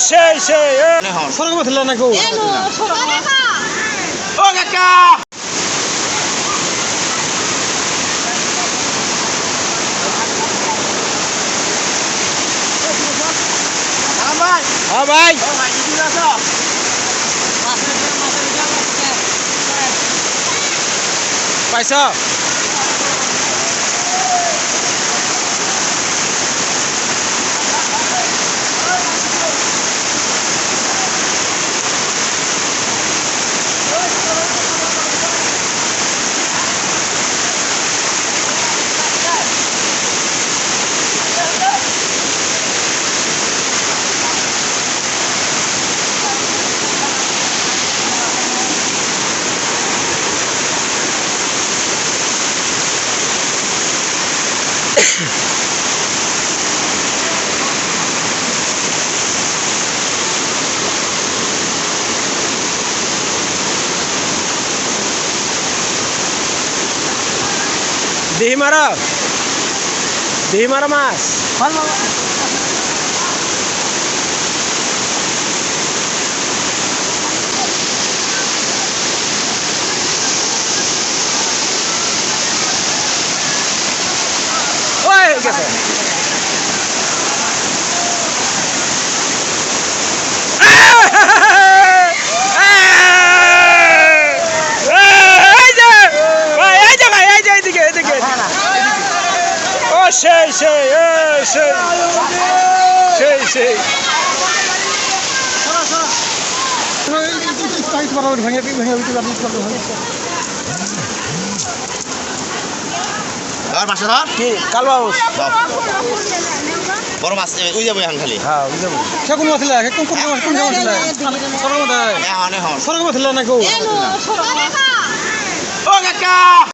সেই সেই। সরকার ছিল না। কেউ ও কাকা! হ্যাঁ ভাই। পাইছ? Dihimarap! Dihimarap mas! Palma! Oy! Kasi! সেই এ সেই সেই সেই ভেঙে ভেঙে উঠে আপনি ধর মাছে ধর কি কালবাউস ধর। বড় মাছ উই যাব এখন খালি হ্যাঁ বুঝলাম সে কোন মাছ ছিল কোন কোন মাছ কোন মাছ না কেউ ও কাকা